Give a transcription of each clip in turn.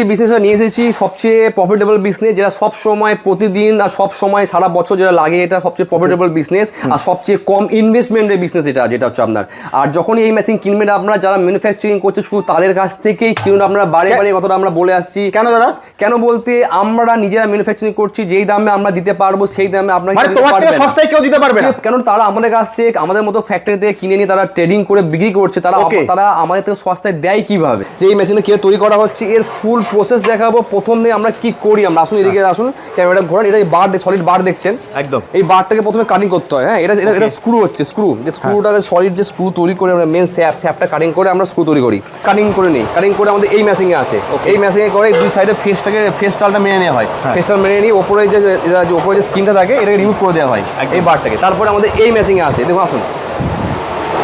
এই বিজনেসটা নিয়ে এসেছি সবচেয়ে প্রফিটেবল বিজনেস যেটা সব সময় প্রতিদিন আর সব সময় সারা বছর যেটা লাগে এটা সবচেয়ে প্রফিটেবল বিজনেস আর সবচেয়ে কম ইনভেস্টমেন্টের বিজনেস এটা যেটা হচ্ছে আপনার। আর যখনই এই মেশিন কিনবেন আপনারা যারা ম্যানুফ্যাকচারিং করছে শুধু তাদের কাছ থেকেই কিনুন আপনারা বারে বারে কতটা আমরা বলে আসছি। কেন দাদা? কেন বলতে আমরা নিজেরা ম্যানুফ্যাকচারিং করছি যেই দামে আমরা দিতে পারব সেই দামে আপনারা মানে। সস্তায় কেউ দিতে পারবে না। কেন তারা আমাদের কাছ থেকে আমাদের মতো ফ্যাক্টরি থেকে কিনে নিয়ে তারা ট্রেডিং করে বিক্রি করছে তারা তারা আমাদের থেকে সস্তায় দেয় কীভাবে? যে এই মেশিনে কে তৈরি করা হচ্ছে এর ফুল প্রসেস দেখাবো। প্রথম দিয়ে আমরা কি করি আমরা? আসুন এদিকে আসুন। ক্যামেরাটা ঘোরান। এটা বার সলিড বার দেখছেন? একদম। এই বারটাকে প্রথমে কাটিং করতে হয় হ্যাঁ? এটা এটা এটা স্ক্রু হচ্ছে স্ক্রু যে স্ক্রুটাকে সলিড যে স্ক্রু তৈরি করে আমরা মেন স্যাপ স্যাপটা কাটিং করে আমরা স্ক্রু তৈরি করি। কাটিং করে নিই। কাটিং করে আমাদের এই মেশিনে আসে। এই মেশিনে করে দুই সাইডে ফেসটাকে ফেসটালটা মেনে নেওয়া হয়। ফেসটাল মেনে নিয়ে ওপরে যে এটা যে ওপরে যে স্কিনটা থাকে এটাকে রিমুভ করে দেওয়া হয় এই বারটাকে তারপরে আমাদের এই মেশিনে আসে। দেখুন আসুন।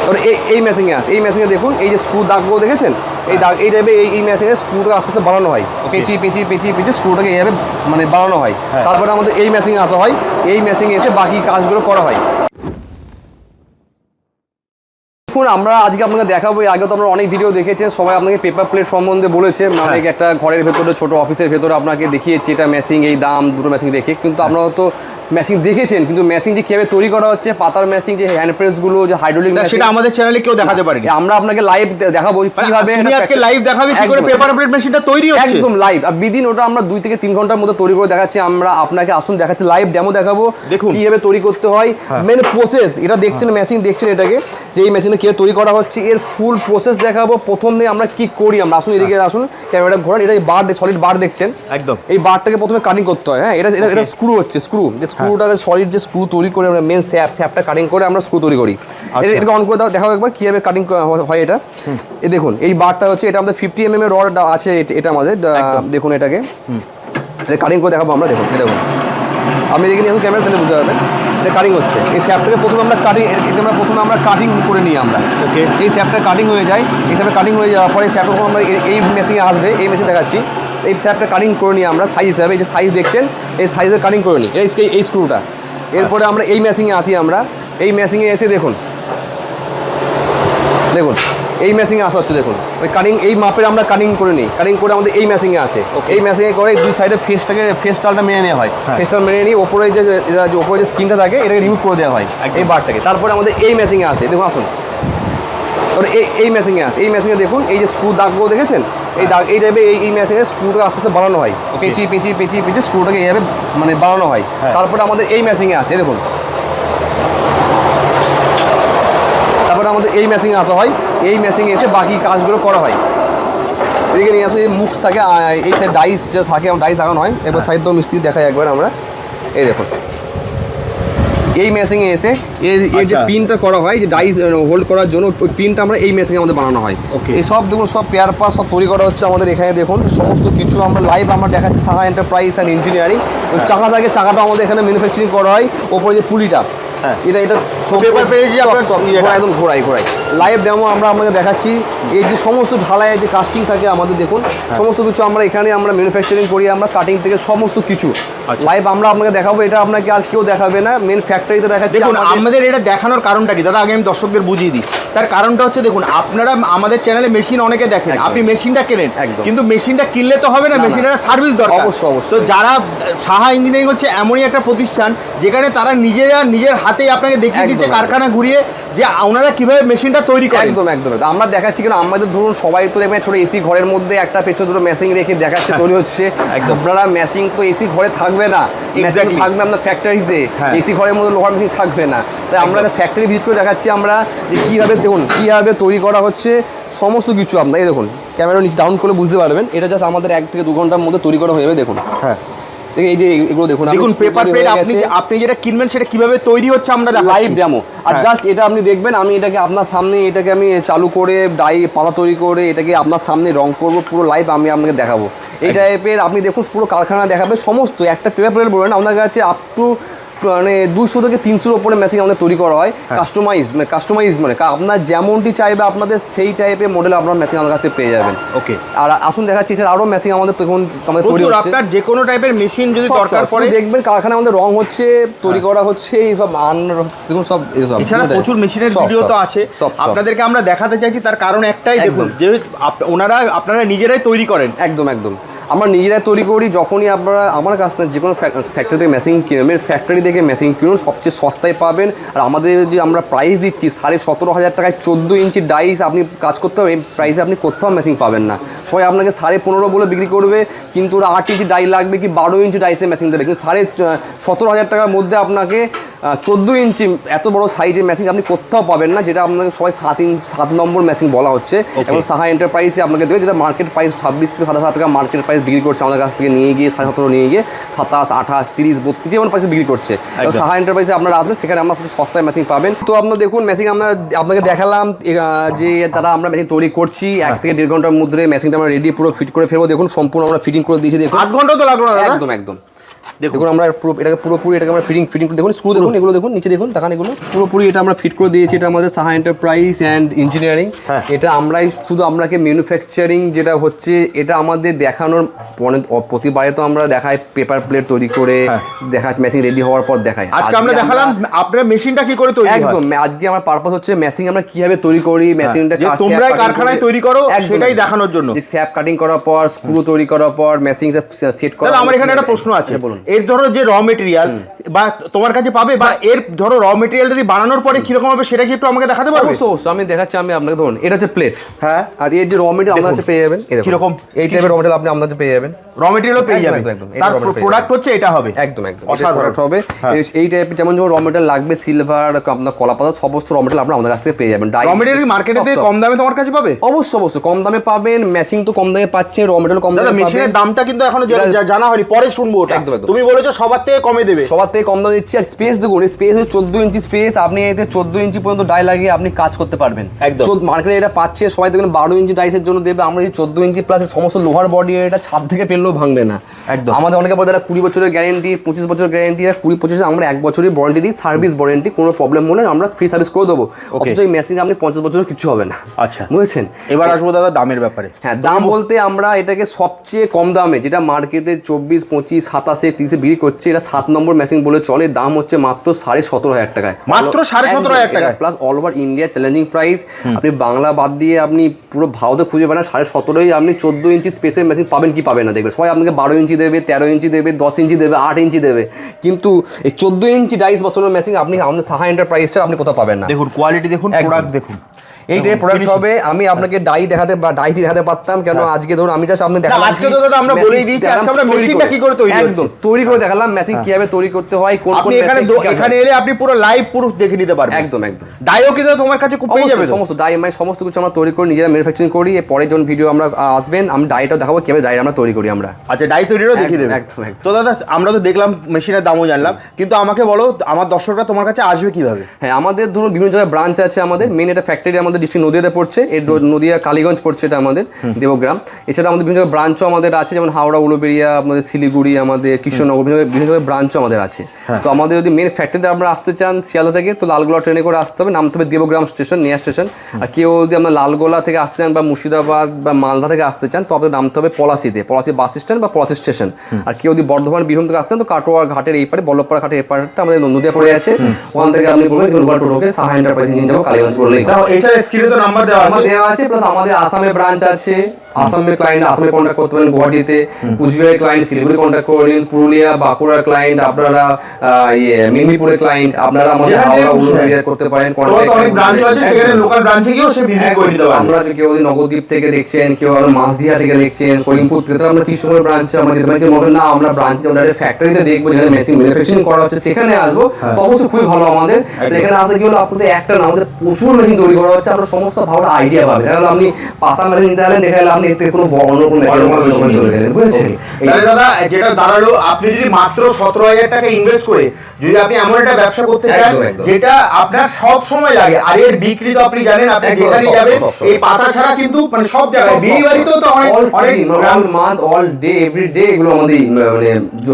তারপরে এই এই মেশিনে আসে। এই মেশিনে দেখুন এই যে স্ক্রু দাগগুলো দেখেছেন? এই দাগ এই টাইপে এই মেশিনে স্ক্রুটা আস্তে আস্তে বানানো হয়। পেঁচিয়ে পেঁচিয়ে পেঁচিয়ে পেঁচিয়ে স্ক্রুটাকে এইভাবে মানে বানানো হয়। হ্যাঁ। তারপরে আমাদের এই মেশিনে আসা হয়। এই মেশিনে এসে বাকি কাজগুলো করা হয়। দেখুন আমরা আজকে আপনাকে দেখাবো। এর আগে তো আমরা অনেক ভিডিও দেখেছেন। সবাই আপনাকে পেপার প্লেট সম্বন্ধে বলেছে। অনেক একটা ঘরের ভেতরে ছোট অফিসের ভেতরে আপনাকে দেখিয়েছি। এটা মেশিং এই দাম দুটো মেশিং রেখে কিন্তু আপনারা তো মেশিং দেখেছেন কিন্তু মেশিং যে কীভাবে তৈরি করা হচ্ছে পাতার মেশিং যে হ্যান্ড প্রেসগুলো যে হাইড্রোলিক সেটা আমাদের চ্যানেলে কেউ দেখাতে পারেনি। আমরা আপনাকে লাইভ দেখাবো কীভাবে এটা আজকে লাইভ দেখাবে কি করে পেপার প্লেট মেশিনটা তৈরি হচ্ছে। একদম লাইভ আর বিদিন ওটা আমরা দুই থেকে তিন ঘণ্টার মধ্যে তৈরি করে দেখাচ্ছি। আমরা আপনাকে আসুন দেখাচ্ছি লাইভ ডেমো দেখাবো দেখুন। হ্যাঁ। কীভাবে তৈরি করতে হয়। মেন প্রসেস এটা দেখছেন মেশিন দেখছেন এটাকে যে এই মেশিনে কে তৈরি করা হচ্ছে। এর ফুল প্রসেস দেখাবো। প্রথম দিয়ে আমরা কি করি আমরা আসুন এদিকে আসুন ক্যামেরাটা ঘোরান। এটা বার সলিড বার দেখছেন। একদম। এই বারটাকে প্রথমে কাটিং করতে হয়। হ্যাঁ এটা এটা স্ক্রু হচ্ছে স্ক্রু যে স্ক্রুটাকে সলিড যে স্ক্রু তৈরি করে আমরা মেন স্যাপ স্যাপটা কাটিং করে আমরা স্ক্রু তৈরি করি। আচ্ছা। এটাকে অন করে দাও দেখাও একবার কীভাবে কাটিং হয় এটা। এই দেখুন এই বারটা হচ্ছে এটা আমাদের ফিফটি এম এম এর রড আছে এটা- আমাদের দেখুন এটাকে। কাটিং করে দেখাবো আমরা দেখুন দেখুন। আপনি দেখে নিয়ে ক্যামেরা তাহলে বুঝতে পারবেন। এটা কাটিং হচ্ছে। এই স্যাপটাকে প্রথমে আমরা কাটিং এটা আমরা প্রথমে আমরা কাটিং করে নিই আমরা। ওকে এই স্যাপটা কাটিং হয়ে যায়। এই স্যাপটা কাটিং হয়ে যাওয়ার পরে স্যাপটা আমরা এই- এই মেশিনে আসবে। এই মেশিন দেখাচ্ছি। এই স্যাপটা কাটিং করে নিই আমরা সাইজ হিসাবে। এই যে সাইজ দেখছেন এই সাইজের কাটিং করে নিই এই এই স্ক্রুটা এরপরে আমরা এই মেশিনে আসি আমরা। এই মেশিনে এসে দেখুন। দেখুন এই মেশিনে আসা হচ্ছে দেখুন। ওই কাটিং এই মাপের আমরা কাটিং করে নিই কাটিং করে আমাদের এই মেশিনে আসে। এই মেশিনে করে দুই সাইডে ফেসটাকে ফেসটালটা মেনে নেওয়া হয়। হ্যাঁ। ফেসটাল মেনে নিয়ে ওপরে যে ওপরে যে স্কিনটা থাকে এটাকে রিমুভ করে দেওয়া হয়। এই বারটাকে তারপরে আমাদের এই মেশিনে আসে। দেখুন আসুন। এই এই মেশিনে আসে এই মেশিনে দেখুন এই যে স্ক্রু দাগগুলো দেখেছেন? এই দাগ এই টাইপে এই এই মেশিনে স্ক্রুটাকে আস্তে আস্তে বানানো হয়। পেঁচিয়ে পেঁচিয়ে পেঁচিয়ে পেঁচিয়ে স্ক্রুটাকে এইভাবে মানে বানানো হয়। হ্যাঁ। তারপরে আমাদের এই মেশিনে আসে এই দেখুন। তারপরে আমাদের এই মেশিনে আসা হয়। এই মেশিনে এসে বাকি কাজগুলো করা হয়। এদিকে নিয়ে আসো এই মুখ থাকে এই সাইড ডাইস যেটা থাকে ডাইস লাগানো হয়। এবার সাইড তো মিস্ত্রি দেখাই একবার আমরা। এই দেখুন। এই মেশিনে এসে এর এই যে আচ্ছা। পিনটা করা হয় যে ডাইস হোল্ড করার জন্য ওই পিনটা আমরা এই মেশিনে আমাদের বানানো হয়। ওকে এই সব দেখুন সব পেয়ার পাস সব তৈরি করা হচ্ছে আমাদের এখানে দেখুন। সমস্ত কিছু আমরা লাইভ আমরা দেখাচ্ছি সাহা এন্টারপ্রাইজ অ্যান্ড ইঞ্জিনিয়ারিং ওই চাকা থাকে চাকাটা আমাদের এখানে ম্যানুফ্যাকচারিং করা হয় ওপরে যে পুলিটা। হ্যাঁ। এটা এটা সব Paper পেয়ে যে সব- আপনার সব একদম ঘোরাই ঘোরাই। লাইভ ডেমো আমরা আপনাকে দেখাচ্ছি। এই যে সমস্ত ঢালাইয়ের যে কাস্টিং থাকে আমাদের দেখুন হ্যাঁ। সমস্ত কিছু আমরা এখানে আমরা ম্যানুফ্যাকচারিং করি আমরা কাটিং থেকে সমস্ত কিছু। আচ্ছা। লাইভ আমরা আপনাকে দেখাবো এটা আপনাকে আর কেউ দেখাবে না। মেন ফ্যাক্টরিতে দেখাচ্ছি আমাদের এটা দেখানোর কারণটা কি? দাদা আগে আমি দর্শকদের বুঝিয়ে দিই। তার কারণটা হচ্ছে দেখুন আপনারা আমাদের চ্যানেলে মেশিন অনেকে দেখেন আপনি মেশিনটা কেনেন। কিন্তু মেশিনটা কিনলে তো হবে না। মেশিনের সার্ভিস দরকার অবশ্যই, অবশ্যই। তো যারা সাহা ইঞ্জিনিয়ারিং হচ্ছে এমনই একটা প্রতিষ্ঠান যেখানে তারা নিজেরা নিজের হাতেই আপনাকে দেখিয়ে দিচ্ছে কারখানা ঘুরিয়ে যে ওনারা কীভাবে মেশিনটা তৈরি করেন? একদম একদম। আমরা দেখাচ্ছি কেন? আমাদের ধরুন সবাই তো দেখবেন ছোট এসি ঘরের মধ্যে একটা পেছনে দুটো মেশিং রেখে দেখাচ্ছে তৈরি হচ্ছে। আপনারা মেশিন তো এসি ঘরে থাকবে না। মেশিং Exactly. থাকবে আপনার ফ্যাক্টরিতে হ্যাঁ। এসি ঘরের মধ্যে লোহার মেশিন থাকবে না। তাই আমরা ফ্যাক্টরি ভিজিট করে দেখাচ্ছি আমরা যে কীভাবে দেখুন কীভাবে তৈরি করা হচ্ছে সমস্ত কিছু আপনার এই দেখুন ক্যামেরা ডাউন করে বুঝতে পারবেন। এটা জাস্ট আমাদের এক থেকে দু ঘণ্টার মধ্যে তৈরি করা হয়ে যাবে দেখুন। হ্যাঁ। এই যে এগুলো দেখুন দেখুন পেপার প্লেট আপনি আপনি যেটা কিনবেন সেটা কীভাবে তৈরি হচ্ছে আমরা লাইভ ডেমো আর হ্যাঁ। জাস্ট এটা আপনি দেখবেন আমি এটাকে আপনার সামনে এটাকে আমি চালু করে ডাই পাতা তৈরি করে এটাকে আপনার সামনে রং করব পুরো লাইভ আমি আপনাকে দেখাবো। এই টাইপের আপনি দেখুন পুরো কারখানা দেখাবে সমস্ত একটা পেপার প্লেট বলবেন আপনার কাছে আপ টু মানে দুশো থেকে তিনশোর ওপরে মেশিন আমাদের তৈরি করা হয়। হ্যাঁ। কাস্টমাইজ মানে কাস্টমাইজ মানে আপনার যেমনটি চাইবে আপনাদের সেই টাইপের মডেল আপনার মেশিন আমাদের কাছে পেয়ে যাবেন। ওকে। আর আসুন দেখাচ্ছি স্যার আরও মেশিন আমাদের তখন আমাদের তৈরি হচ্ছে। আপনার যে কোনো টাইপের মেশিন যদি দরকার পড়ে। দেখবেন কারখানা আমাদের রং হচ্ছে তৈরি করা হচ্ছে এই সব আন সব এসব এছাড়া প্রচুর মেশিনের ভিডিও তো আছে। আপনাদেরকে আমরা দেখাতে চাইছি তার কারণ একটাই দেখুন যে ওনারা আপনারা নিজেরাই তৈরি করেন। একদম একদম। আমরা নিজেরাই তৈরি করি, যখনই আপনারা আমার কাছ থেকে যে কোনো ফ্যাক্টরি থেকে মেশিন কিনবেন ফ্যাক্টরি থেকে মেশিন কিনুন, সবচেয়ে সস্তায় পাবেন। আর আমাদের যে আমরা প্রাইস দিচ্ছি, সাড়ে সতেরো হাজার টাকায় চোদ্দ ইঞ্চি ডাইস আপনি কাজ করতে হবে, এই প্রাইসে আপনি কোথাও মেশিন পাবেন না। সবাই আপনাকে সাড়ে পনেরো বলে বিক্রি করবে, কিন্তু ওরা আট ইঞ্চি ডাই লাগবে কি বারো ইঞ্চি ডাইসে মেশিন দেবে। কিন্তু সাড়ে সতেরো হাজার টাকার মধ্যে আপনাকে চোদ্দ ইঞ্চি এত বড় সাইজের মেশিন আপনি কোথাও পাবেন না যেটা আপনাকে সবাই সাত ইঞ্চ সাত নম্বর মেশিন বলা হচ্ছে। এবং সাহা এন্টারপ্রাইজে আপনাকে দেবে যেটা মার্কেট প্রাইস ছাব্বিশ থেকে সাতাশ টাকা মার্কেট প্রাইস বিক্রি করছে আমাদের কাছ থেকে নিয়ে গিয়ে সাড়ে সতেরো নিয়ে গিয়ে সাতাশ আঠাশ তিরিশ বত্রিশ যেমন প্রাইসে বিক্রি করছে। সাহা এন্টারপ্রাইজে আপনারা আসবেন সেখানে আমরা খুব সস্তায় মেশিন পাবেন। তো আপনার দেখুন মেশিন আমরা আপনাকে দেখালাম যে তারা আমরা মেশিন তৈরি করছি এক থেকে দেড় ঘণ্টার মধ্যে মেশিনটা আমরা রেডি পুরো ফিট করে ফেলব। দেখুন সম্পূর্ণ আমরা ফিটিং করে দিয়েছি দেখুন। আট ঘণ্টা তো লাগল না একদম একদম। দেখুন। দেখুন আমরা পুরো এটাকে পুরোপুরি এটাকে আমরা ফিটিং ফিটিং করে দেখুন স্ক্রু দেখুন এগুলো দেখুন নিচে দেখুন তাকান এগুলো। পুরোপুরি এটা আমরা ফিট করে দিয়েছি এটা আমাদের সাহা এন্টারপ্রাইজ অ্যান্ড ইঞ্জিনিয়ারিং হ্যাঁ। এটা আমরাই শুধু আপনাকে ম্যানুফ্যাকচারিং যেটা হচ্ছে এটা আমাদের দেখানোর প্রতিবারে তো আমরা দেখাই পেপার প্লেট তৈরি করে হ্যাঁ। দেখাচ্ছি মেশিন রেডি হওয়ার পর দেখাই। আজকে আমরা দেখালাম আপনার মেশিনটা কি করে তৈরি একদম আজকে আমার পারপাস হচ্ছে মেশিন আমরা কীভাবে তৈরি করি মেশিনটা যে তোমরাই কারখানায় তৈরি করো, সেটাই দেখানোর জন্য। স্যাপ কাটিং করার পর স্ক্রু তৈরি করার পর মেশিন সেট করা আমার এখানে একটা প্রশ্ন আছে। হ্যাঁ, বলুন। এর ধরো যে র মেটেরিয়াল বা তোমার কাছে পাবে বা এর ধরো র মেটেরিয়াল যদি বানানোর পরে কীরকম হবে সেটা কি একটু আমাকে দেখাতে পারবে? অবশ্যই অবশ্যই। আমি দেখাচ্ছি আমি আপনাকে ধরুন এটা হচ্ছে প্লেট হ্যাঁ। আর এর যে র মেটেরিয়াল আপনার কাছে পেয়ে যাবেন। কীরকম? এই টাইপের র মেটেরিয়াল আপনি আপনার কাছে পেয়ে যাবেন। র মেটেরিয়ালও পেয়ে একদম, যাবে একদম। তার প্রোডাক্ট হচ্ছে এটা হবে। একদম একদম। অসাধারণ। অসাধারণ হবে। হ্যাঁ। এই- টাইপের যেমন যেমন র মেটেরিয়াল লাগবে সিলভার আপনার কলা পাতা সমস্ত র মেটেরিয়াল আপনার আমাদের কাছ থেকে পেয়ে যাবেন। র মেটেরিয়াল মার্কেটে সব। কম দামে তোমার কাছে পাবে? অবশ্যই অবশ্যই। কম দামে পাবেন ম্যাচিং তো কম দামে পাচ্ছেন র মেটেরিয়াল কম দামে মেশিনের দামটা কিন্তু এখনও জানা হয়নি পরে শুনব ওটা। তুমি বলেছ সবার থেকে কমে দেবে। সবার থেকে কম দামে দিচ্ছি। আর স্পেস দেখুন স্পেস হচ্ছে চোদ্দ ইঞ্চি স্পেস আপনি এতে চোদ্দ ইঞ্চি পর্যন্ত ডাই লাগিয়ে আপনি কাজ করতে পারবেন। একদম। মার্কেটে এটা পাচ্ছে সবাই দেখবেন বারো ইঞ্চি ডাইসের জন্য দেবে। আমরা এই চোদ্দ ইঞ্চি প্লাস সমস্ত লোহার বডি এটা ছাদ থেকে পেলেও ভাঙবে না। একদম। আমাদের অনেকে বলে কুড়ি বছরের গ্যারেন্টি পঁচিশ বছরের গ্যারেন্টি আর কুড়ি পঁচিশ আমরা এক বছরের ওয়ারেন্টি দিই সার্ভিস ওয়ারেন্টি কোনো প্রবলেম হলে আমরা ফ্রি সার্ভিস করে দেবো। অথচ এই মেশিন আপনি পঞ্চাশ বছরের কিছু হবে না। আচ্ছা। বুঝেছেন? এবার আসব দাদা দামের ব্যাপারে। হ্যাঁ দাম বলতে আমরা এটাকে সবচেয়ে কম দামে যেটা মার্কেটে চব্বিশ পঁচিশ সাতাশে তিরিশে বিক্রি করছে এটা সাত নম্বর মেশিন বলে চলে দাম হচ্ছে মাত্র সাড়ে সতেরো হাজার টাকায়। মাত্র সাড়ে সতেরো হাজার টাকায়? Plus all over India challenging price আপনি বাংলা বাদ দিয়ে আপনি পুরো ভারতে খুঁজে পাবেন না সাড়ে সতেরোই আপনি চোদ্দ ইঞ্চি স্পেসের মেশিন পাবেন কি পাবেন না দেখবেন সবাই আপনাকে বারো ইঞ্চি দেবে তেরো ইঞ্চি দেবে দশ ইঞ্চি দেবে আট ইঞ্চি দেবে। কিন্তু এই চোদ্দ ইঞ্চি ডাইস বছরের মেশিন আপনি আমাদের সাহা এন্টারপ্রাইজটা আপনি কোথাও পাবেন না। দেখুন কোয়ালিটি দেখুন। প্রোডাক্ট দেখুন। এইটাই প্রোডাক্ট হবে আমি আপনাকে ডাই দেখাতে বা ডাই দেখাতে পারতাম কেন আজকে ধরুন আমি জাস্ট আপনি দেখালাম আজকে তো দাদা আমরা বলেই দিয়েছি, আজকে আমরা তৈরি কি করে তৈরি একদম তৈরি করে দেখালাম মেশিন কীভাবে তৈরি করতে হয় কোন কোন এখানে এখানে এলে আপনি পুরো লাইভ পুরো দেখে নিতে পারবেন। একদম একদম। ডাইও কিন্তু তোমার কাছে খুব পেয়ে যাবে সমস্ত ডাই মানে সমস্ত কিছু আমরা তৈরি করি নিজেরা ম্যানুফ্যাকচারিং করি এর পরে যখন ভিডিও আমরা আসবেন আমি ডাইটাও দেখাবো কীভাবে ডাই আমরা তৈরি করি আমরা। আচ্ছা ডাই তৈরিরও দেখিয়ে একদম, দেবে। একদম, একদম। তো দাদা আমরা তো দেখলাম মেশিনের দামও জানলাম কিন্তু আমাকে বলো আমার দর্শকরা তোমার কাছে আসবে কীভাবে? হ্যাঁ আমাদের ধরুন বিভিন্ন জায়গায় ব্রাঞ্চ আছে আমাদের মেন এটা ফ্যাক্টরি আমাদের ডিস্ট্রিক্ট নদীয়াতে পড়ছে দ- নদীয়া কালীগঞ্জ পড়ছে এটা আমাদের দেবগ্রাম। এছাড়া আমাদের বিভিন্ন ব্রাঞ্চও আমাদের আছে যেমন হাওড়া উলুবেড়িয়া আমাদের শিলিগুড়ি আমাদের কৃষ্ণনগর বিভিন্ন বিভিন্ন ব্রাঞ্চও আমাদের আছে। তো আমাদের যদি মেন ফ্যাক্টরিতে আপনারা আসতে চান শিয়ালদা থেকে তো লালগোলা ট্রেনে করে আসতে হবে নামতে হবে দেবগ্রাম স্টেশন নিয়া স্টেশন আর কেউ যদি আপনার লালগোলা থেকে আসতে চান বা মুর্শিদাবাদ বা মালদা থেকে আসতে চান তো আপনাদের নামতে হবে পলাশিতে পলাশি বাস স্ট্যান্ড বা পলাশি স্টেশন আর কেউ যদি বর্ধমান বীরভূম থেকে আসতেন তো কাটোয়া ঘাটের এই পারে বল্লভপাড়া ঘাটের এই পারটা আমাদের নদীয়া পড়ে আছে। ওখান থেকে আপনি বলবেন টোটোকে সাহা এন্টারপ্রাইজ নিয়ে যাব কালীগঞ্জ বললেই এছাড়া স্ক্রিনে তো নাম্বার দেওয়া আছে। দেওয়া আছে প্লাস আমাদের আসামে ব্রাঞ্চ আছে। আসামে ক্লায়েন্ট আসামে কন্ট্যাক্ট করতে পারেন গুয়াহাটিতে। কুচবিহারের ক্লায়েন্ট শিলিগুড়ি কন্ট্যাক্ট করে নিন। পুরুলিয়া বাঁকুড়ার ক্লায়েন্ট আপনারা ইয়ে মেদিনীপুরের ক্লায়েন্ট আপনারা আমাদের হাওড়া খুশি উলুবেড়িয়া করতে পারেন আমরা কেউ নবদ্বীপ থেকে দেখছেন কেউ আরও মাছদিয়া থেকে দেখছেন করিমপুর থেকে তো আমরা কৃষ্ণপুর ব্রাঞ্চে আমরা যেতে পারি না আমরা ব্রাঞ্চে আমরা ফ্যাক্টরিতে দেখব যেখানে মেশিন ম্যানুফ্যাকচারিং করা হচ্ছে সেখানে আসব তো অবশ্যই খুবই ভালো আমাদের। এখানে আসলে কি হলো আপনাদের একটা না আমাদের প্রচুর মেশিন তৈরি করা হচ্ছে আমরা সমস্ত ভালো আইডিয়া পাবেন আপনি পাতা মেশিন নিতে গেলেন দেখা গেলো আপনি এতে কোনো অন্য কোনো চলে গেলেন বুঝেছেন? তাহলে দাদা যেটা দাঁড়াল আপনি যদি মাত্র সতেরো হাজার টাকা ইনভেস্ট করে যদি আপনি এমন একটা ব্যবসা করতে চান একদম, একদম। যেটা আপনার সব সময় লাগে আর এর বিক্রি তো আপনি জানেন আপনি যেখানে যাবেন সব- সব- এই পাতা ছাড়া কিন্তু মানে সব জায়গায় বিয়ে বাড়িতেও তো অনেক অনেক all month all day every day এগুলো আমাদের মানে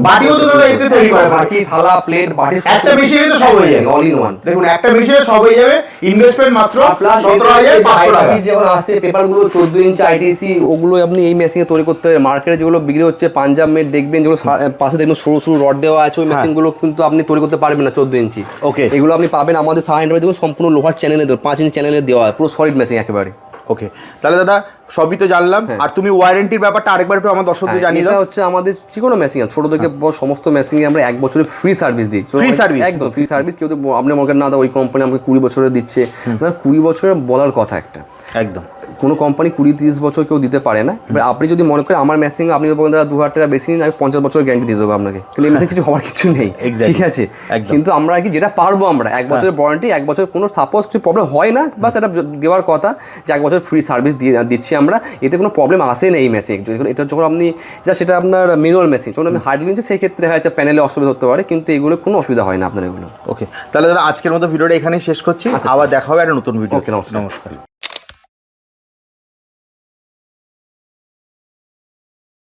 বাটিও তো দাদা এতে তৈরি করে। বাটি থালা প্লেট বাটি একটা মেশিনে তো সব হয়ে যাবে। অল ইন ওয়ান দেখুন একটা মেশিনে সব হয়ে যাবে ইনভেস্টমেন্ট মাত্র প্লাস সতেরো হাজার পাঁচশো টাকা। যেমন আসছে পেপারগুলো চোদ্দ ইঞ্চি আইটিসি ওগুলো আপনি এই মেশিনে তৈরি করতে হবে মার্কেটে যেগুলো বিক্রি হচ্ছে পাঞ্জাব মেড দেখবেন যেগুলো পাশে দেখবেন সরু সরু রড দেওয়া আছে ওই মেশিনগুলো কিন্তু আপনি তৈরি করতে পারবেন না চোদ্দ ইঞ্চি। ওকে এগুলো আপনি পাবেন আমাদের সাহা এন্টারপ্রাইজ দেখুন সম্পূর্ণ লোহার চ্যানেলে দেওয়া পাঁচ ইঞ্চি চ্যানেলে দেওয়া পুরো সলিড মেশিন একেবারে। ওকে তাহলে দাদা সবই তো জানলাম। আর তুমি ওয়ারেন্টির ব্যাপারটা আরেকবার একটু আমার দর্শকদের জানিয়ে হ্যাঁ, দাও। হচ্ছে আমাদের যে কোনো মেশিন আছে ছোট থেকে সমস্ত মেশিনে আমরা এক বছরের ফ্রি সার্ভিস দিই। ফ্রি সার্ভিস একদম ফ্রি সার্ভিস কেউ তো আপনি মনে না দা ওই কোম্পানি আমাকে কুড়ি বছরে দিচ্ছে। কুড়ি বছরে বলার কথা একটা। একদম। কোনো কোম্পানি কুড়ি তিরিশ বছর কেউ দিতে পারে না। এবার আপনি যদি মনে করেন আমার মেশিন আপনি বলেন দাদা দু হাজার টাকা বেশি নিন আমি পঞ্চাশ বছর গ্যারান্টি দিয়ে দেবো আপনাকে। কিন্তু এই মেশিন কিছু হওয়ার কিছু নেই। ঠিক আছে? কিন্তু আমরা আর কি যেটা পারব আমরা এক বছরের ওয়ারেন্টি এক বছর কোনো সাপোজ কিছু প্রবলেম হয় না বা সেটা দেওয়ার কথা যে এক বছর ফ্রি সার্ভিস দিয়ে দিচ্ছি আমরা এতে কোনো প্রবলেম আসে না এই মেশিন এটা যখন আপনি যা সেটা আপনার ম্যানুয়াল মেশিন যখন আমি হার্ডলি নিচ্ছি সেই ক্ষেত্রে যাচ্ছে প্যানেলে অসুবিধা হতে পারে কিন্তু এগুলো কোনো অসুবিধা হয় না আপনার এগুলো। ওকে তাহলে দাদা আজকের মতো ভিডিওটা এখানেই শেষ করছি। আবার দেখা হবে একটা নতুন ভিডিও নমস্কার। নমস্কার।